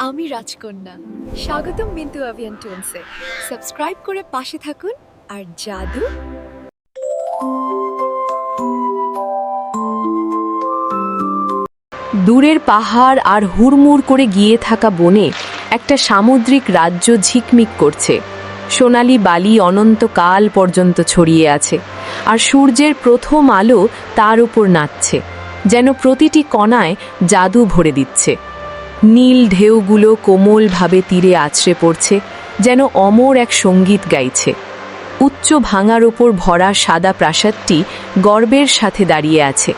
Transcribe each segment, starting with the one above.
আমি রাজকন্যা। স্বাগতম বিন্দু অভিয়ান টুনসে সাবস্ক্রাইব করে পাশে থাকুন। আর জাদু? দূরের পাহাড় আর হুড়মুড় করে গিয়ে থাকা বনে একটা সামুদ্রিক রাজ্য ঝিকমিক করছে। সোনালি বালি অনন্তকাল পর্যন্ত ছড়িয়ে আছে, আর সূর্যের প্রথম আলো তার উপর নাচছে, যেন প্রতিটি কণায় জাদু ভরে দিচ্ছে। নীল ঢেউগুলো কোমলভাবে তীরে আছড়ে পড়ছে, যেন অমর এক সংগীত গাইছে। উচ্চ ভাঙার ওপর ভরা সাদা প্রাসাদটি গর্বের সাথে দাঁড়িয়ে আছে।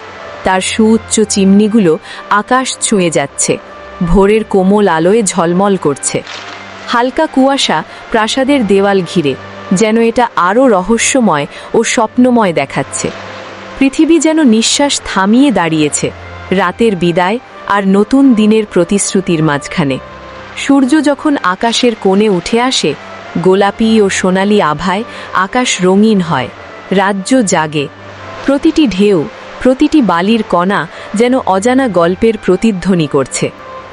তার সুউচ্চ চিমনিগুলো আকাশ ছুঁয়ে যাচ্ছে, ভোরের কোমল আলোয় ঝলমল করছে। হালকা কুয়াশা প্রাসাদের দেওয়াল ঘিরে, যেন এটা আরও রহস্যময় ও স্বপ্নময় দেখাচ্ছে। পৃথিবী যেন নিঃশ্বাস থামিয়ে দাঁড়িয়েছে, রাতের বিদায় আর নতুন দিনের প্রতিশ্রুতির মাঝখানে। সূর্য যখন আকাশের কোণে উঠে আসে, গোলাপি ও সোনালি আভায় আকাশ রঙিন হয়, রাজ্য জাগে। প্রতিটি ঢেউ, প্রতিটি বালির কণা যেন অজানা গল্পের প্রতিধ্বনি করছে,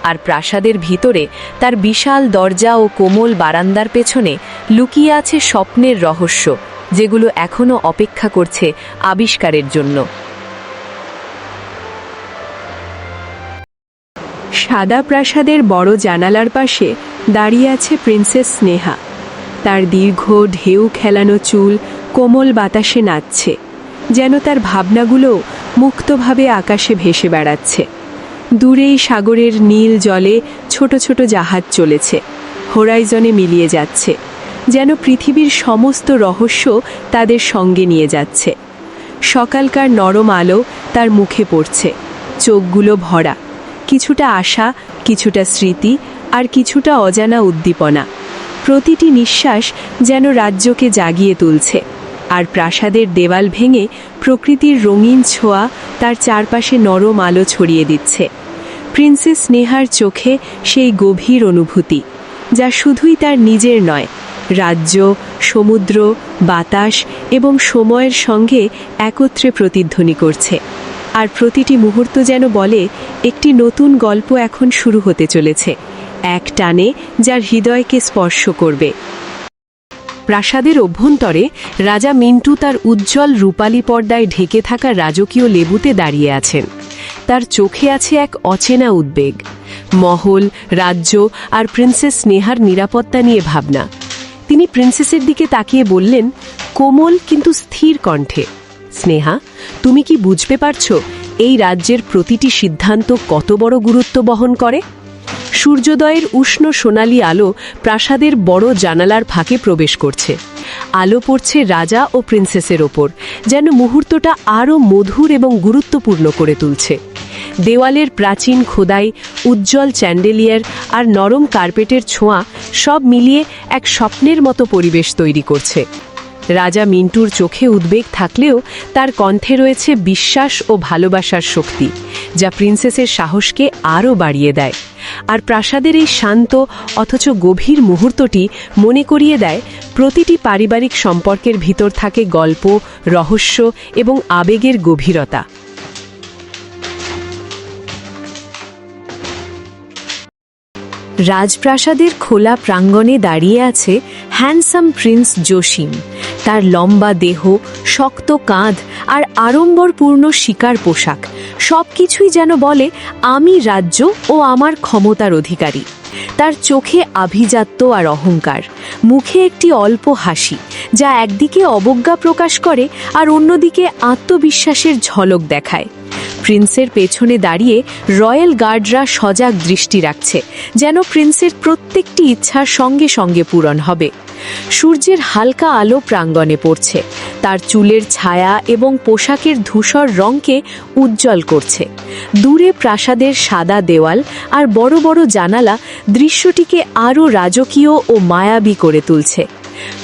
আর প্রাসাদের ভিতরে তার বিশাল দরজা ও কোমল বারান্দার পেছনে লুকিয়ে আছে স্বপ্নের রহস্য, যেগুলো এখনও অপেক্ষা করছে আবিষ্কারের জন্য। সাদা প্রাসাদের বড় জানালার পাশে দাঁড়িয়ে আছে প্রিন্সেস স্নেহা। তার দীর্ঘ ঢেউ খেলানো চুল কোমল বাতাসে নাচছে, যেন তার ভাবনাগুলো মুক্তভাবে আকাশে ভেসে বেড়াচ্ছে। দূরেই সাগরের নীল জলে ছোট ছোট জাহাজ চলেছে হোরাইজনে মিলিয়ে যাচ্ছে, যেন পৃথিবীর সমস্ত রহস্য তাদের সঙ্গে নিয়ে যাচ্ছে। সকালকার নরম আলো তার মুখে পড়ছে, চোখগুলো ভরা। কিছুটা আশা, কিছুটা স্মৃতি আর কিছুটা অজানা উদ্দীপনা। প্রতিটি নিঃশ্বাস যেন রাজ্যকে জাগিয়ে তুলছে আর প্রাসাদের দেওয়াল ভেঙে প্রকৃতির রঙিন ছোঁয়া তার চারপাশে নরম আলো ছড়িয়ে দিচ্ছে। প্রিন্সেস স্নেহার চোখে সেই গভীর অনুভূতি, যা শুধুই তার নিজের নয়, রাজ্য, সমুদ্র, বাতাস এবং সময়ের সঙ্গে একত্রে প্রতিধ্বনি করছে। আর প্রতিটি মুহূর্ত যেন বলে, একটি নতুন গল্প এখন শুরু হতে চলেছে। এক টানে যার হৃদয়কে স্পর্শ করবে। প্রাসাদের অভ্যন্তরে রাজা মিন্টু তার উজ্জ্বল রূপালী পর্দায় ঢেকে থাকা রাজকীয় লেবুতে দাঁড়িয়ে আছেন। তার চোখে আছে এক অচেনা উদ্বেগ। মহল, রাজ্য আর প্রিন্সেস স্নেহার নিরাপত্তা নিয়ে ভাবনা। তিনি প্রিন্সেসের দিকে তাকিয়ে বললেন, কোমল কিন্তু স্থির কণ্ঠে। স্নেহা, তুমি কি বুঝতে পারছ এই রাজ্যের প্রতিটি সিদ্ধান্ত কত বড় গুরুত্ব বহন করে? সূর্যোদয়ের উষ্ণ সোনালি আলো প্রাসাদের বড় জানালার ফাঁকে প্রবেশ করছে। আলো পড়ছে রাজা ও প্রিন্সেসের ওপর, যেন মুহূর্তটা আরও মধুর এবং গুরুত্বপূর্ণ করে তুলছে। দেওয়ালের প্রাচীন খোদাই, উজ্জ্বল চ্যান্ডেলিয়ার আর নরম কার্পেটের ছোঁয়া সব মিলিয়ে এক স্বপ্নের মতো পরিবেশ তৈরি করছে। রাজা মিন্টুর চোখে উদ্বেগ থাকলেও তার কণ্ঠে রয়েছে বিশ্বাস ও ভালোবাসার শক্তি, যা প্রিন্সেসের সাহসকে আরও বাড়িয়ে দেয়। আর প্রাসাদের এই শান্ত অথচ গভীর মুহূর্তটি মনে করিয়ে দেয়, প্রতিটি পারিবারিক সম্পর্কের ভিতর থাকে গল্প, রহস্য এবং আবেগের গভীরতা। রাজপ্রাসাদের খোলা প্রাঙ্গণে দাঁড়িয়ে আছে হ্যান্ডসাম প্রিন্স জসিম। তার লম্বা দেহ, শক্ত কাঁধ আর আড়ম্বরপূর্ণ শিকার পোশাক সব কিছুই যেন বলে, আমি রাজ্য ও আমার ক্ষমতার অধিকারী। তার চোখে আভিজাত্য আর অহংকার, মুখে একটি অল্প হাসি, যা একদিকে অবজ্ঞা প্রকাশ করে আর অন্যদিকে আত্মবিশ্বাসের ঝলক দেখায়। প্রিন্সের পেছনে দাঁড়িয়ে রয়্যাল গার্ডরা সজাগ দৃষ্টি রাখছে, যেন প্রিন্সের প্রত্যেকটি ইচ্ছার সঙ্গে সঙ্গে পূরণ হবে। সূর্যের হালকা আলো প্রাঙ্গণে পড়ছে, তার চুলের ছায়া এবং পোশাকের ধূসর রঙকে উজ্জ্বল করছে। দূরে প্রাসাদের সাদা দেওয়াল আর বড় বড় জানালা দৃশ্যটিকে আরও রাজকীয় ও মায়াবী করে তুলছে।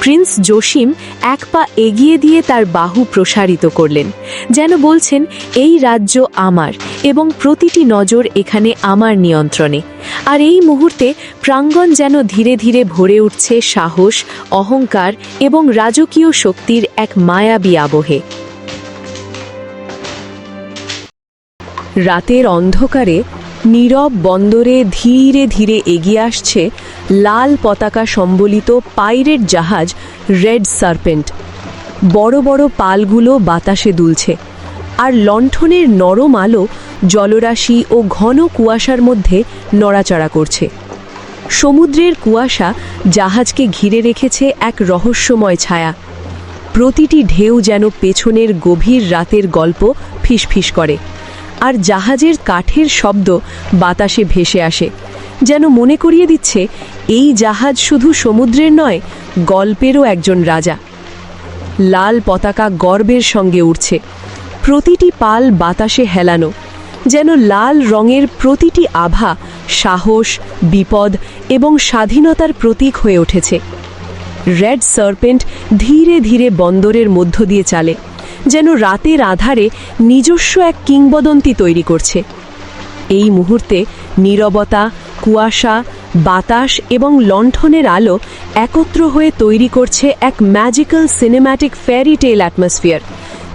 প্রিন্স জসিম এক পা এগিয়ে দিয়ে তার বাহু প্রসারিত করলেন, যেন বলছেন, এই রাজ্য আমার এবং প্রতিটি নজর এখানে আমার নিয়ন্ত্রণে। আর এই মুহূর্তে প্রাঙ্গণ যেন ধীরে ধীরে ভরে উঠছে সাহস, অহংকার এবং রাজকীয় শক্তির এক মায়াবী আবহে। রাতের অন্ধকারে নীরব বন্দরে ধীরে ধীরে এগিয়ে আসছে লাল পতাকা সম্বলিত পাইরেট জাহাজ রেড সার্পেন্ট। বড় বড় পালগুলো বাতাসে দুলছে আর লণ্ঠনের নরম আলো জলরাশি ও ঘন কুয়াশার মধ্যে নড়াচড়া করছে। সমুদ্রের কুয়াশা জাহাজকে ঘিরে রেখেছে এক রহস্যময় ছায়া। প্রতিটি ঢেউ যেন পেছনের গভীর রাতের গল্প ফিসফিস করে। আর জাহাজের কাঠের শব্দ বাতাসে ভেসে আসে, যেন মনে করিয়ে দিচ্ছে, এই জাহাজ শুধু সমুদ্রের নয়, গল্পেরও একজন রাজা। লাল পতাকা গর্বের সঙ্গে উঠছে প্রতিটি পাল বাতাসে হেলানো, যেন লাল রঙের প্রতিটি আভা সাহস, বিপদ এবং স্বাধীনতার প্রতীক হয়ে উঠেছে। রেড সার্পেন্ট ধীরে ধীরে বন্দরের মধ্য দিয়ে চালে। যেন রাতের আধারে নিজস্ব এক কিংবদন্তি তৈরি করছে। এই মুহূর্তে নীরবতা, কুয়াশা, বাতাস এবং লণ্ঠনের আলো একত্র হয়ে তৈরি করছে এক magical cinematic fairy tale atmosphere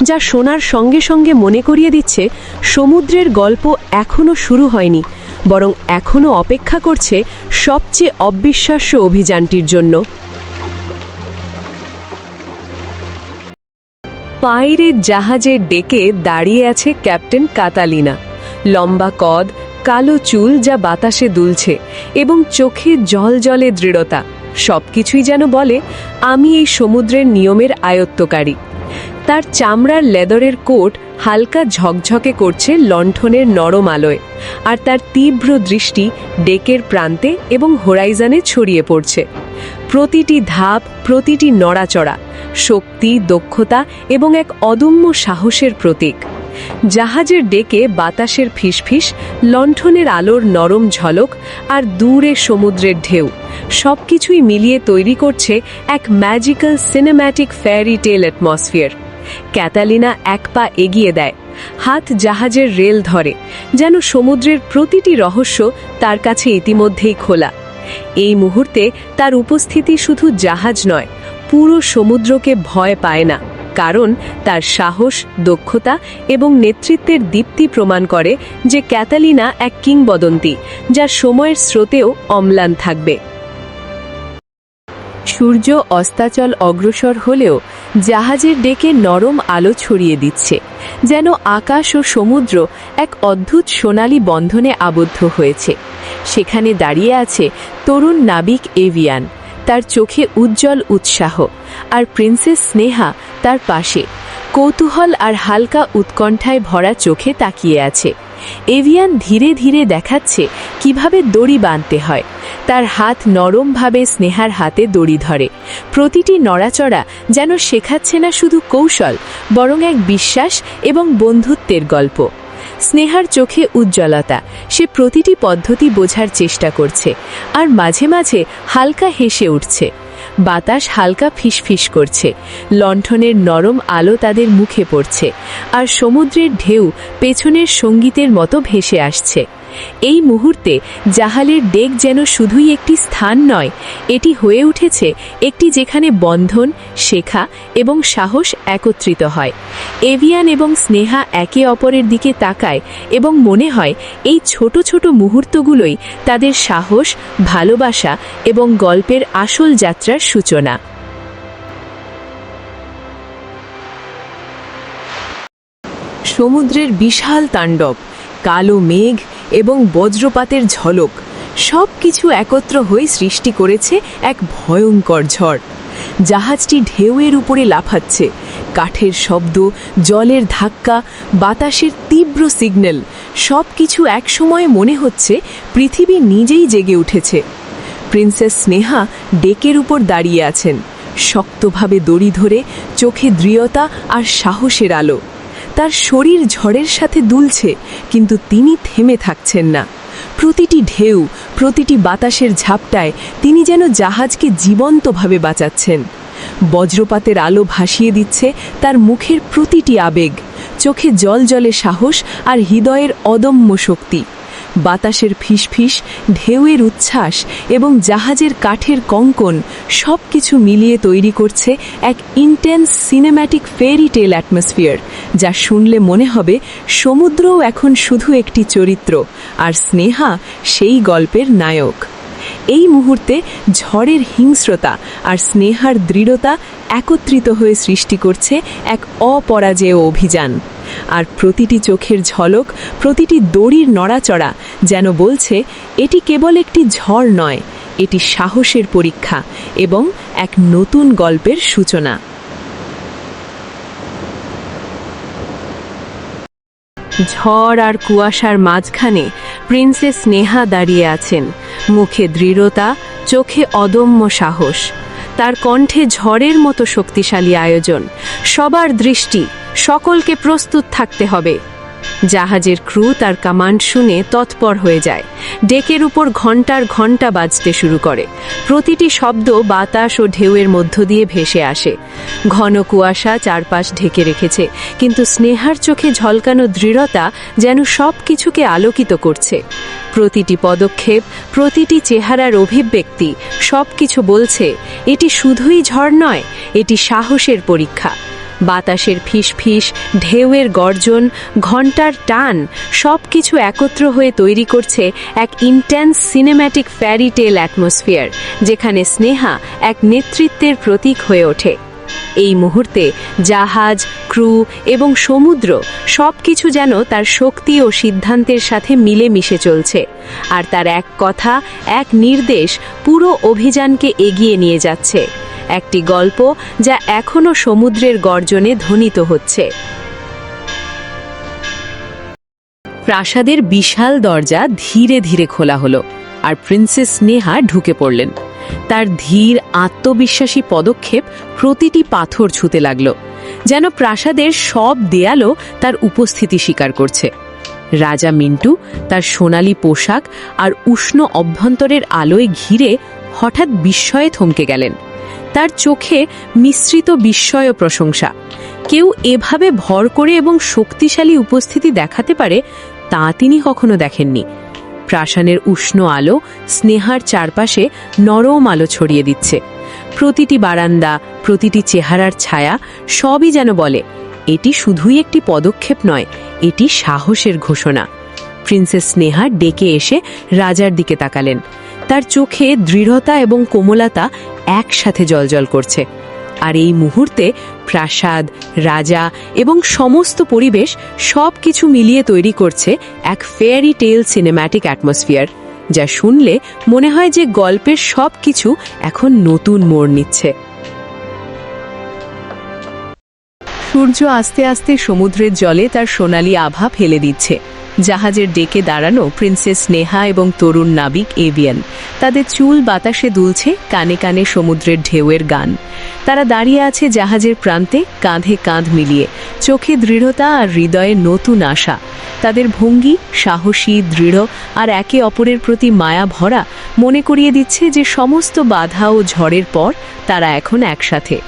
যা শোনার সঙ্গে সঙ্গে মনে করিয়ে দিচ্ছে সমুদ্রের গল্প এখনও শুরু হয়নি, বরং এখনও অপেক্ষা করছে সবচেয়ে অবিশ্বাস্য অভিযানটির জন্য। পাইরের জাহাজের ডেকে দাঁড়িয়ে আছে ক্যাপ্টেন কাতালিনা। লম্বা কদ, কালো চুল যা বাতাসে দুলছে এবং চোখে জল জলে দৃঢ়তা। সবকিছুই যেন বলে, আমি এই সমুদ্রের নিয়মের আয়ত্তকারী। তার চামড়ার লেদরের কোট হালকা ঝকঝকে করছে লণ্ঠনের নরম আলোয়, আর তার তীব্র দৃষ্টি ডেকের প্রান্তে এবং হোরাইজানে ছড়িয়ে পড়ছে। প্রতিটি ধাপ, প্রতিটি নড়াচড়া শক্তি, দক্ষতা এবং এক অদম্য সাহসের প্রতীক। জাহাজের ডেকে বাতাসের ফিসফিস, লণ্ঠনের আলোর নরম ঝলক আর দূরে সমুদ্রের ঢেউ সবকিছুই মিলিয়ে তৈরি করছে এক magical cinematic fairy tale atmosphere Catalina এক পা এগিয়ে দেয়, হাত জাহাজের রেল ধরে, যেন সমুদ্রের প্রতিটি রহস্য তার কাছে ইতিমধ্যেই খোলা। এই মুহূর্তে তার উপস্থিতি শুধু জাহাজ নয় পুরো সমুদ্রকে ভয় পায় না, কারণ তার সাহস, দক্ষতা এবং নেতৃত্বের দীপ্তি প্রমাণ করে যে ক্যাতালিনা এক কিংবদন্তি, যা সময়ের স্রোতেও অম্লান থাকবে। সূর্য অস্তাচল অগ্রসর হলেও জাহাজের ডেকে নরম আলো ছড়িয়ে দিচ্ছে, যেন আকাশ ও সমুদ্র এক অদ্ভুত সোনালী বন্ধনে আবদ্ধ হয়েছে। সেখানে দাঁড়িয়ে আছে তরুণ নাবিক এভিয়ান। তার চোখে উজ্জ্বল উৎসাহ, আর প্রিন্সেস স্নেহা তার পাশে। কৌতূহল আর হালকা উৎকণ্ঠায় ভরা চোখে তাকিয়ে আছে। এভিয়ান ধীরে ধীরে দেখাচ্ছে কীভাবে দড়ি বাঁধতে হয়। তার হাত নরমভাবে স্নেহার হাতে দড়ি ধরে। প্রতিটি নড়াচড়া যেন শেখাচ্ছে না শুধু কৌশল, বরং এক বিশ্বাস এবং বন্ধুত্বের গল্প। স্নেহার চোখে উজ্জ্বলতা, সে প্রতিটি পদ্ধতি বোঝার চেষ্টা করছে, আর মাঝে মাঝে হালকা হেসে উঠছে। বাতাস হালকা ফিসফিস করছে। লণ্ঠনের নরম আলো তাদের মুখে পড়ছে আর সমুদ্রের ঢেউ পেছনের সঙ্গীতের মতো ভেসে আসছে। এই মুহূর্তে জাহালের ডেক যেন শুধুই একটি স্থান নয়, এটি হয়ে উঠেছে একটি যেখানে বন্ধন, শেখা এবং সাহস একত্রিত হয়। এভিয়ান এবং স্নেহা একে অপরের দিকে তাকায় এবং মনে হয় এই ছোট ছোট মুহূর্তগুলোই তাদের সাহস, ভালোবাসা এবং গল্পের আসল যাত্রার সূচনা। সমুদ্রের বিশাল তাণ্ডব, কালো মেঘ এবং বজ্রপাতের ঝলক সব কিছু একত্র হয়ে সৃষ্টি করেছে এক ভয়ঙ্কর ঝড়। জাহাজটি ঢেউয়ের উপরে লাফাচ্ছে, কাঠের শব্দ, জলের ধাক্কা, বাতাসের তীব্র সিগন্যাল সব কিছু একসময় মনে হচ্ছে পৃথিবী নিজেই জেগে উঠেছে। প্রিন্সেস স্নেহা ডেকের উপর দাঁড়িয়ে আছেন। শক্তভাবে দড়ি ধরে চোখে দৃঢ়তা আর সাহসের আলো। তার শরীর ঝড়ের সাথে দুলছে, কিন্তু তিনি থেমে থাকছেন না। প্রতিটি ঢেউ, প্রতিটি বাতাসের ঝাপটায় তিনি যেন জাহাজকে জীবন্তভাবে বাঁচাচ্ছেন। বজ্রপাতের আলো ভাসিয়ে দিচ্ছে তার মুখের প্রতিটি আবেগ। চোখে জল জলে সাহস আর হৃদয়ের অদম্য শক্তি। বাতাসের ফিসফিস, ঢেউয়ের উচ্ছ্বাস এবং জাহাজের কাঠের কঙ্কন সব কিছু মিলিয়ে তৈরি করছে এক intense cinematic fairy tale atmosphere যা শুনলে মনে হবে সমুদ্রও এখন শুধু একটি চরিত্র, আর স্নেহা সেই গল্পের নায়ক। এই মুহূর্তে ঝড়ের হিংস্রতা আর স্নেহার দৃঢ়তা একত্রিত হয়ে সৃষ্টি করছে এক অপরাজেয় অভিযান। আর প্রতিটি চোখের ঝলক, প্রতিটি দড়ির নড়াচড়া যেন বলছে, এটি কেবল একটি ঝড় নয়, এটি সাহসের পরীক্ষা এবং এক নতুন গল্পের সূচনা। ঝড় আর কুয়াশার মাঝখানে প্রিন্সেস নেহা দাঁড়িয়ে আছেন। মুখে দৃঢ়তা, চোখে অদম্য সাহস। তার কণ্ঠে ঝড়ের মতো শক্তিশালী আয়োজন। সবার দৃষ্টি, সকলকে প্রস্তুত থাকতে হবে। জাহাজের ক্রু তার কমান্ড শুনে তৎপর হয়ে যায়। ডেকের উপর ঘণ্টার ঘণ্টা বাজতে শুরু করে। প্রতিটি শব্দ বাতাস ও ঢেউয়ের মধ্য দিয়ে ভেসে আসে। ঘন কুয়াশা চারপাশ ঢেকে রেখেছে, কিন্তু স্নেহার চোখে ঝলকানো দৃঢ়তা যেন সব কিছুকে আলোকিত করছে। প্রতিটি পদক্ষেপ, প্রতিটি চেহারার অভিব্যক্তি সব কিছু বলছে, এটি শুধুই ঝড় নয়, এটি সাহসের পরীক্ষা। বাতাসের ফিসফিস, ঢেউয়ের গর্জন ঘণ্টার টান সব কিছু একত্র হয়ে তৈরি করছে এক intense cinematic fairy tale atmosphere যেখানে স্নেহা এক নেতৃত্বের প্রতীক হয়ে ওঠে। এই মুহূর্তে জাহাজ, ক্রু এবং সমুদ্র সব কিছু যেন তার শক্তি ও সিদ্ধান্তের সাথে মিলে মিশে চলছে, আর তার এক কথা, এক নির্দেশ পুরো অভিযানকে এগিয়ে নিয়ে যাচ্ছে। একটি গল্প যা এখনও সমুদ্রের গর্জনে ধ্বনিত হচ্ছে। প্রাসাদের বিশাল দরজা ধীরে ধীরে খোলা হলো আর প্রিন্সেস নেহা ঢুকে পড়লেন। তার ধীর, আত্মবিশ্বাসী পদক্ষেপ প্রতিটি পাথর ছুতে লাগল, যেন প্রাসাদের সব দেয়ালও তার উপস্থিতি স্বীকার করছে। রাজা মিন্টু তার সোনালি পোশাক আর উষ্ণ অভ্যন্তরের আলোয় ঘিরে হঠাৎ বিস্ময়ে থমকে গেলেন। তার চোখে মিশ্রিত বিস্ময় প্রশংসা। কেউ এভাবে ভর করে এবং শক্তিশালী উপস্থিতি দেখাতে পারে, তা তিনি কখনো দেখেননি। প্রাসানের উষ্ণ আলো স্নেহার চারপাশে নরম আলো ছড়িয়ে দিচ্ছে। প্রতিটি বারান্দা, প্রতিটি চেহারার ছায়া সবই যেন বলে, এটি শুধুই একটি পদক্ষেপ নয়, এটি সাহসের ঘোষণা। প্রিন্সেস স্নেহা ডেকে এসে রাজার দিকে তাকালেন। তার চোখে দৃঢ়তা এবং কোমলতা একসাথে জলজল করছে। আর এই মুহূর্তে প্রাসাদ, রাজা এবং সমস্ত পরিবেশ সব কিছু মিলিয়ে তৈরি করছে এক ফেয়ারি টেল সিনেম্যাটিক অ্যাটমসফিয়ার যা শুনলে মনে হয় যে গল্পের সব কিছু এখন নতুন মোড় নিচ্ছে। সূর্য আস্তে আস্তে সমুদ্রের জলে তার সোনালি আভা ফেলে দিচ্ছে। জাহাজের ডেকে দাঁড়ানো প্রিন্সেস নেহা এবং তরুণ নাবিক এভিয়ান। তাদের চুল বাতাসে দুলছে, কানে কানে সমুদ্রের ঢেউয়ের গান। তারা দাঁড়িয়ে আছে জাহাজের প্রান্তে, কাঁধে কাঁধ মিলিয়ে। চোখে দৃঢ়তা আর হৃদয়ে নতুন আশা। তাদের ভঙ্গি, সাহসী, দৃঢ় আর একে অপরের প্রতি মায়া ভরা মনে করিয়ে দিচ্ছে যে সমস্ত বাধা ও ঝড়ের পর তারা এখন একসাথে।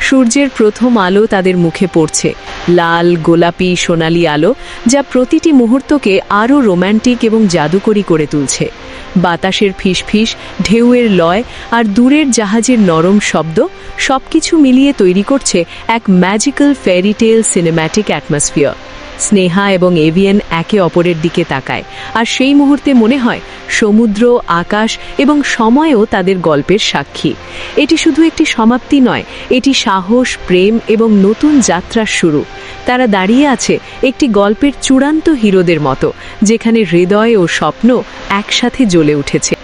সূর্যের প্রথম আলো তাদের মুখে পড়ছে। লাল, গোলাপি, সোনালি আলো, যা প্রতিটি মুহূর্তকে আরও রোম্যান্টিক এবং জাদুকরী করে তুলছে। বাতাসের ফিসফিস, ঢেউয়ের লয় আর দূরের জাহাজের নরম শব্দ সবকিছু মিলিয়ে তৈরি করছে এক magical fairy tale cinematic atmosphere Sneha এবং এভিয়েন একে অপরের দিকে তাকায়। আর সেই মুহূর্তে মনে হয় সমুদ্র, আকাশ এবং সময়ও তাদের গল্পের সাক্ষী। এটি শুধু একটি সমাপ্তি নয়, এটি সাহস, প্রেম এবং নতুন যাত্রার শুরু। তারা দাঁড়িয়ে আছে একটি গল্পের চূড়ান্ত হিরোদের মতো, যেখানে হৃদয় ও স্বপ্ন একসাথে জ্বলে উঠেছে।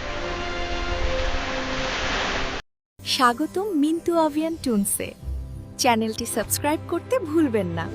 স্বাগতম মিন্টু আভিয়ান টুনসে। চ্যানেলটি সাবস্ক্রাইব করতে ভুলবেন না।